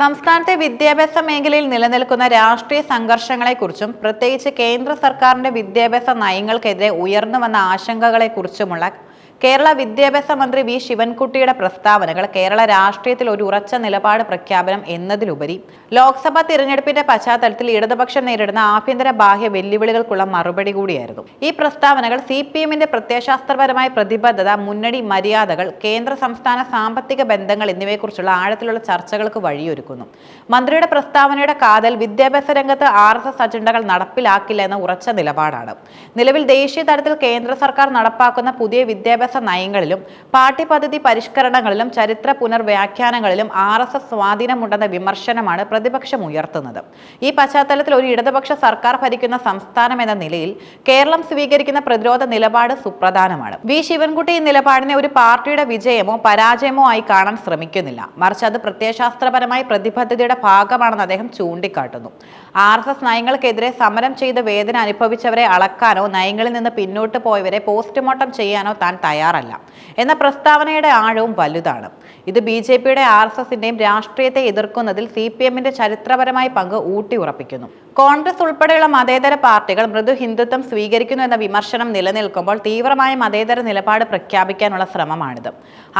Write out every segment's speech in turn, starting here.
സംസ്ഥാനത്തെ വിദ്യാഭ്യാസ മേഖലയിൽ നിലനിൽക്കുന്ന രാഷ്ട്രീയ സംഘർഷങ്ങളെക്കുറിച്ചും പ്രത്യേകിച്ച് കേന്ദ്ര സർക്കാരിന്റെ വിദ്യാഭ്യാസ നയങ്ങൾക്കെതിരെ ഉയർന്നു വന്ന ആശങ്കകളെക്കുറിച്ചുമുള്ള കേരള വിദ്യാഭ്യാസ മന്ത്രി വി. ശിവൻകുട്ടിയുടെ പ്രസ്താവനകൾ കേരള രാഷ്ട്രീയത്തിൽ ഒരു ഉറച്ച നിലപാട് പ്രഖ്യാപനം എന്നതിലുപരി ലോക്സഭാ തിരഞ്ഞെടുപ്പിന്റെ പശ്ചാത്തലത്തിൽ ഇടതുപക്ഷം നേരിടുന്ന ആഭ്യന്തര ബാഹ്യ വെല്ലുവിളികൾക്കുള്ള മറുപടി കൂടിയായിരുന്നു. ഈ പ്രസ്താവനകൾ സി പി എമ്മിന്റെ പ്രത്യയശാസ്ത്രപരമായ പ്രതിബദ്ധത മുന്നണി മര്യാദകൾ കേന്ദ്ര സംസ്ഥാന സാമ്പത്തിക ബന്ധങ്ങൾ എന്നിവയെക്കുറിച്ചുള്ള ആഴത്തിലുള്ള ചർച്ചകൾക്ക് വഴിയൊരുക്കുന്നു. മന്ത്രിയുടെ പ്രസ്താവനയുടെ കാതൽ വിദ്യാഭ്യാസ രംഗത്ത് ആർ എസ് എസ് അജണ്ടകൾ നടപ്പിലാക്കില്ല എന്ന ഉറച്ച നിലപാടാണ്. നിലവിൽ ദേശീയ തലത്തിൽ കേന്ദ്ര സർക്കാർ നടപ്പാക്കുന്ന പുതിയ വിദ്യാഭ്യാസ നയങ്ങളിലും പദ്ധതി പരിഷ്കരണങ്ങളിലും ചരിത്ര പുനർവ്യാഖ്യാനങ്ങളിലും ആർ എസ് എസ് സ്വാധീനമുണ്ടെന്ന വിമർശനമാണ് പ്രതിപക്ഷം ഉയർത്തുന്നത്. ഈ പശ്ചാത്തലത്തിൽ ഒരു ഇടതുപക്ഷ സർക്കാർ ഭരിക്കുന്ന സംസ്ഥാനം എന്ന നിലയിൽ കേരളം സ്വീകരിക്കുന്ന പ്രതിരോധ നിലപാട് സുപ്രധാനമാണ്. വി. ശിവൻകുട്ടി ഈ നിലപാടിനെ ഒരു പാർട്ടിയുടെ വിജയമോ പരാജയമോ ആയി കാണാൻ ശ്രമിക്കുന്നില്ല. മറിച്ച് അത് പ്രത്യയശാസ്ത്രപരമായ പ്രതിബദ്ധതയുടെ ഭാഗമാണെന്ന് അദ്ദേഹം ചൂണ്ടിക്കാട്ടുന്നു. ആർ എസ് എസ് നയങ്ങൾക്കെതിരെ സമരം ചെയ്ത് വേദന അനുഭവിച്ചവരെ അളക്കാനോ നയങ്ങളിൽ നിന്ന് പിന്നോട്ട് പോയവരെ പോസ്റ്റ്മോർട്ടം ചെയ്യാനോ താൻ തയ്യാറല്ല. എന്ന പ്രസ്താവനയുടെ ആഴവും വലുതാണ്. ഇത് ബി ജെ പിയുടെ ആർ എസ് എസിന്റെയും രാഷ്ട്രീയത്തെ എതിർക്കുന്നതിൽ സി പി എമ്മിന്റെ ചരിത്രപരമായ പങ്ക് ഊട്ടി ഉറപ്പിക്കുന്നു. കോൺഗ്രസ് ഉൾപ്പെടെയുള്ള മതേതര പാർട്ടികൾ മൃദു ഹിന്ദുത്വം സ്വീകരിക്കുന്നു എന്ന വിമർശനം നിലനിൽക്കുമ്പോൾ തീവ്രമായ മതേതര നിലപാട് പ്രഖ്യാപിക്കാനുള്ള ശ്രമമാണിത്.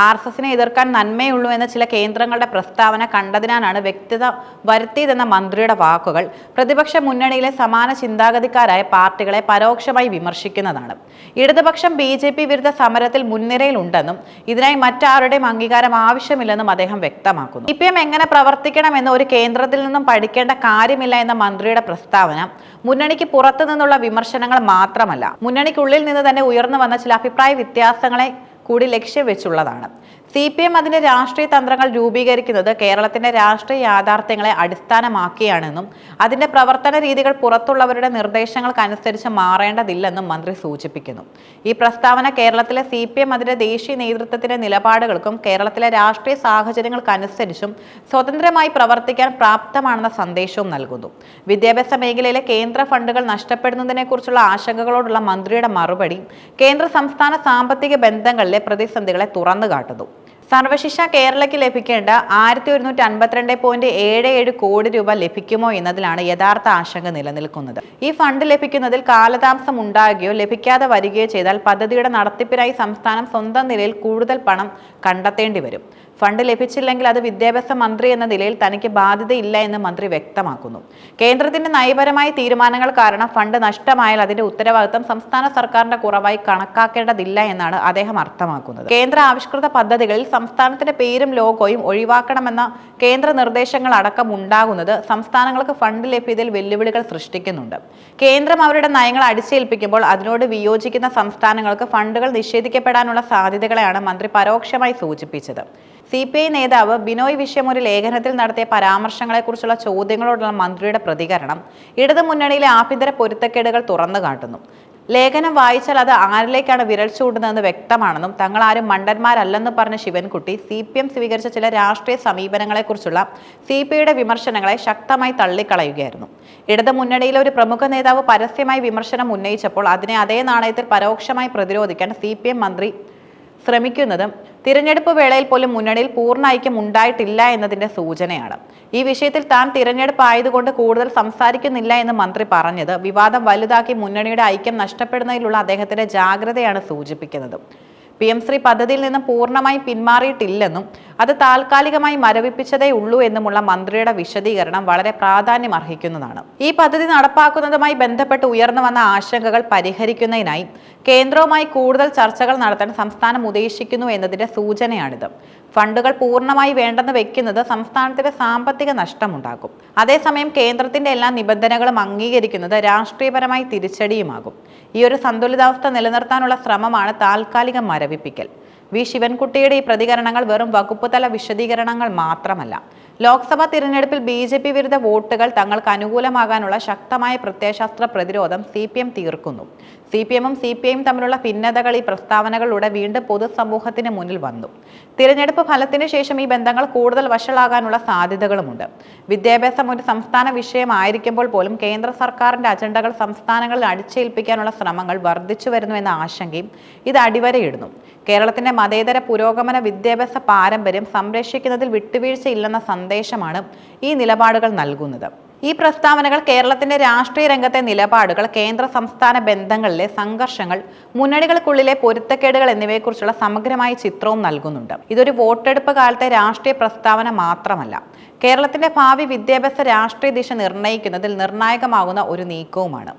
ആർ എസ് എസിനെ എതിർക്കാൻ നന്മയുള്ളൂ എന്ന ചില കേന്ദ്രങ്ങളുടെ പ്രസ്താവന കണ്ടതിനാലാണ് വ്യക്തത വരുത്തിയതെന്ന മന്ത്രിയുടെ വാക്കുകൾ പ്രതിപക്ഷ മുന്നണിയിലെ സമാന ചിന്താഗതിക്കാരായ പാർട്ടികളെ പരോക്ഷമായി വിമർശിക്കുന്നതാണ്. ഇടതുപക്ഷം ബി ജെ പി വിരുദ്ധ സമരത്തിൽ മുൻനിരയിലുണ്ടെന്നും ഇതിനായി മറ്റാരുടെയും അംഗീകാരം ആവശ്യമില്ലെന്നും അദ്ദേഹം വ്യക്തമാക്കുന്നു. ഇപ്പം എങ്ങനെ പ്രവർത്തിക്കണമെന്ന് ഒരു കേന്ദ്രത്തിൽ നിന്നും പഠിക്കേണ്ട കാര്യമില്ല എന്ന മന്ത്രിയുടെ പ്രസ്താവന മുന്നണിക്ക് പുറത്തു നിന്നുള്ള വിമർശനങ്ങൾ മാത്രമല്ല മുന്നണിക്കുള്ളിൽ നിന്ന് തന്നെ ഉയർന്നു വന്ന ചില അഭിപ്രായ വ്യത്യാസങ്ങളെ കൂടി ലക്ഷ്യം വെച്ചുള്ളതാണ് സി പി എം അതിന്റെ രാഷ്ട്രീയ തന്ത്രങ്ങൾ രൂപീകരിക്കുന്നത് കേരളത്തിന്റെ രാഷ്ട്രീയ യാഥാർത്ഥ്യങ്ങളെ അടിസ്ഥാനമാക്കിയാണെന്നും അതിന്റെ പ്രവർത്തന രീതികൾ പുറത്തുള്ളവരുടെ നിർദ്ദേശങ്ങൾക്കനുസരിച്ച് മാറേണ്ടതില്ലെന്നും മന്ത്രി സൂചിപ്പിക്കുന്നു. ഈ പ്രസ്താവന കേരളത്തിലെ സി പി എം അതിന്റെ ദേശീയ നേതൃത്വത്തിന്റെ നിലപാടുകൾക്കും കേരളത്തിലെ രാഷ്ട്രീയ സാഹചര്യങ്ങൾക്കനുസരിച്ചും സ്വതന്ത്രമായി പ്രവർത്തിക്കാൻ പ്രാപ്തമാണെന്ന സന്ദേശവും നൽകുന്നു. വിദ്യാഭ്യാസ മേഖലയിലെ കേന്ദ്ര ഫണ്ടുകൾ നഷ്ടപ്പെടുന്നതിനെക്കുറിച്ചുള്ള ആശങ്കകളോടുള്ള മന്ത്രിയുടെ മറുപടി കേന്ദ്ര സംസ്ഥാന സാമ്പത്തിക ബന്ധങ്ങളിലെ പ്രതിസന്ധികളെ തുറന്നു കാട്ടുന്നു സർവശിക്ഷ കേരളയ്ക്ക് ലഭിക്കേണ്ട ആയിരത്തി ഒരുന്നൂറ്റി അൻപത്തിരണ്ട് പോയിന്റ് ഏഴ് ഏഴ് കോടി രൂപ ലഭിക്കുമോ എന്നതിലാണ് യഥാർത്ഥ ആശങ്ക നിലനിൽക്കുന്നത്. ഈ ഫണ്ട് ലഭിക്കുന്നതിൽ കാലതാമസം ഉണ്ടാകുകയോ ലഭിക്കാതെ വരികയോ ചെയ്താൽ പദ്ധതിയുടെ നടത്തിപ്പിനായി സംസ്ഥാനം സ്വന്തം നിലയിൽ കൂടുതൽ പണം കണ്ടെത്തേണ്ടി വരും. ഫണ്ട് ലഭിച്ചില്ലെങ്കിൽ അത് വിദ്യാഭ്യാസ മന്ത്രി എന്ന നിലയിൽ തനിക്ക് ബാധ്യതയില്ല എന്ന് മന്ത്രി വ്യക്തമാക്കുന്നു. കേന്ദ്രത്തിന്റെ നയപരമായ തീരുമാനങ്ങൾ കാരണം ഫണ്ട് നഷ്ടമായാൽ അതിന്റെ ഉത്തരവാദിത്തം സംസ്ഥാന സർക്കാരിന്റെ കുറവായി കണക്കാക്കേണ്ടതില്ല എന്നാണ് അദ്ദേഹം അർത്ഥമാക്കുന്നത്. കേന്ദ്ര ആവിഷ്കൃത പദ്ധതികളിൽ സംസ്ഥാനത്തിന്റെ പേരും ലോഗോയും ഒഴിവാക്കണമെന്ന കേന്ദ്ര നിർദ്ദേശങ്ങൾ അടക്കം ഉണ്ടാകുന്നത് സംസ്ഥാനങ്ങൾക്ക് ഫണ്ട് ലഭ്യതയിൽ വെല്ലുവിളികൾ സൃഷ്ടിക്കുന്നുണ്ട്. കേന്ദ്രം അവരുടെ നയങ്ങൾ അടിച്ചേൽപ്പിക്കുമ്പോൾ അതിനോട് വിയോജിക്കുന്ന സംസ്ഥാനങ്ങൾക്ക് ഫണ്ടുകൾ നിഷേധിക്കപ്പെടാനുള്ള സാധ്യതകളെയാണ് മന്ത്രി പരോക്ഷമായി സൂചിപ്പിച്ചത്. സി പി ഐ നേതാവ് ബിനോയ് വിശ്വം ഒരു ലേഖനത്തിൽ നടത്തിയ പരാമർശങ്ങളെക്കുറിച്ചുള്ള ചോദ്യങ്ങളോടുള്ള മന്ത്രിയുടെ പ്രതികരണം ഇടതു മുന്നണിയിലെ ആഭ്യന്തര പൊരുത്തക്കേടുകൾ തുറന്നു കാട്ടുന്നു ലേഖനം വായിച്ചാൽ അത് ആരിലേക്കാണ് വിരൽ ചൂണ്ടുന്നതെന്ന് വ്യക്തമാണെന്നും തങ്ങൾ ആരും മണ്ടന്മാരല്ലെന്ന് പറഞ്ഞ ശിവൻകുട്ടി സി പി എം സ്വീകരിച്ച ചില രാഷ്ട്രീയ സമീപനങ്ങളെക്കുറിച്ചുള്ള സി പി ഐയുടെ വിമർശനങ്ങളെ ശക്തമായി തള്ളിക്കളയുകയായിരുന്നു. ഇടതു മുന്നണിയിലെ ഒരു പ്രമുഖ നേതാവ് പരസ്യമായി വിമർശനം ഉന്നയിച്ചപ്പോൾ അതിനെ അതേ നാണയത്തിൽ പരോക്ഷമായി പ്രതിരോധിക്കാൻ സി മന്ത്രി ശ്രമിക്കുന്നതും തിരഞ്ഞെടുപ്പ് വേളയിൽ പോലും മുന്നണിയിൽ പൂർണ ഐക്യം ഉണ്ടായിട്ടില്ല എന്നതിന്റെ സൂചനയാണ്. ഈ വിഷയത്തിൽ താൻ തിരഞ്ഞെടുപ്പ് ആയതുകൊണ്ട് കൂടുതൽ സംസാരിക്കുന്നില്ല എന്ന് മന്ത്രി പറഞ്ഞത് വിവാദം വലുതാക്കി മുന്നണിയുടെ ഐക്യം നഷ്ടപ്പെടുന്നതിലുള്ള അദ്ദേഹത്തിന്റെ ജാഗ്രതയാണ് സൂചിപ്പിക്കുന്നത്. പി എം ശ്രീ പദ്ധതിയിൽ നിന്ന് പൂർണമായി പിന്മാറിയിട്ടില്ലെന്നും അത് താൽക്കാലികമായി മരവിപ്പിച്ചതേ ഉള്ളൂ എന്നുമുള്ള മന്ത്രിയുടെ വിശദീകരണം വളരെ പ്രാധാന്യം അർഹിക്കുന്നതാണ്. ഈ പദ്ധതി നടപ്പാക്കുന്നതുമായി ബന്ധപ്പെട്ട് ഉയർന്നു വന്ന ആശങ്കകൾ പരിഹരിക്കുന്നതിനായി കേന്ദ്രവുമായി കൂടുതൽ ചർച്ചകൾ നടത്താൻ സംസ്ഥാനം ഉദ്ദേശിക്കുന്നു എന്നതിന്റെ സൂചനയാണിത്. ഫണ്ടുകൾ പൂർണമായി വേണ്ടെന്ന് വെക്കുന്നത് സംസ്ഥാനത്തിന്റെ സാമ്പത്തിക നഷ്ടമുണ്ടാക്കും. അതേസമയം കേന്ദ്രത്തിന്റെ എല്ലാ നിബന്ധനകളും അംഗീകരിക്കുന്നത് രാഷ്ട്രീയപരമായി തിരിച്ചടിയുമാകും. ഈ ഒരു സന്തുലിതാവസ്ഥ നിലനിർത്താനുള്ള ശ്രമമാണ് താൽക്കാലിക മരവിപ്പിക്കൽ. വി ശിവൻകുട്ടിയുടെ ഈ പ്രതികരണങ്ങൾ വെറും വകുപ്പ് തല വിശദീകരണങ്ങൾ മാത്രമല്ല. ലോക്സഭാ തിരഞ്ഞെടുപ്പിൽ ബി ജെ പി വിരുദ്ധ വോട്ടുകൾ തങ്ങൾക്ക് അനുകൂലമാകാനുള്ള ശക്തമായ പ്രത്യയശാസ്ത്ര പ്രതിരോധം സി പി എം തീർക്കുന്നു. സി പി എമ്മും സി പി ഐയും തമ്മിലുള്ള ഭിന്നതകൾ ഈ പ്രസ്താവനകളിലൂടെ വീണ്ടും പൊതുസമൂഹത്തിന് മുന്നിൽ വന്നു. തിരഞ്ഞെടുപ്പ് ഫലത്തിന് ശേഷം ഈ ബന്ധങ്ങൾ കൂടുതൽ വഷളാകാനുള്ള സാധ്യതകളുമുണ്ട്. വിദ്യാഭ്യാസം ഒരു സംസ്ഥാന വിഷയമായിരിക്കുമ്പോൾ പോലും കേന്ദ്ര സർക്കാരിന്റെ അജണ്ടകൾ സംസ്ഥാനങ്ങളിൽ അടിച്ചേൽപ്പിക്കാനുള്ള ശ്രമങ്ങൾ വർദ്ധിച്ചു വരുന്നു എന്ന ആശങ്കയും ഇത് അടിവരയിടുന്നു. കേരളത്തിന്റെ മതേതര പുരോഗമന വിദ്യാഭ്യാസ പാരമ്പര്യം സംരക്ഷിക്കുന്നതിൽ വിട്ടുവീഴ്ചയില്ലെന്ന സന്ദേശമാണ് ഈ നിലപാടുകൾ നൽകുന്നത്. ഈ പ്രസ്താവനകൾ കേരളത്തിന്റെ രാഷ്ട്രീയ രംഗത്തെ നിലപാടുകൾ കേന്ദ്ര സംസ്ഥാന ബന്ധങ്ങളിലെ സംഘർഷങ്ങൾ മുന്നണികൾക്കുള്ളിലെ പൊരുത്തക്കേടുകൾ എന്നിവയെക്കുറിച്ചുള്ള സമഗ്രമായ ചിത്രവും നൽകുന്നുണ്ട്. ഇതൊരു വോട്ടെടുപ്പ് കാലത്തെ രാഷ്ട്രീയ പ്രസ്താവന മാത്രമല്ല കേരളത്തിന്റെ ഭാവി വിദ്യാഭ്യാസ രാഷ്ട്രീയ ദിശ നിർണയിക്കുന്നതിൽ നിർണായകമാകുന്ന ഒരു നീക്കവുമാണ്.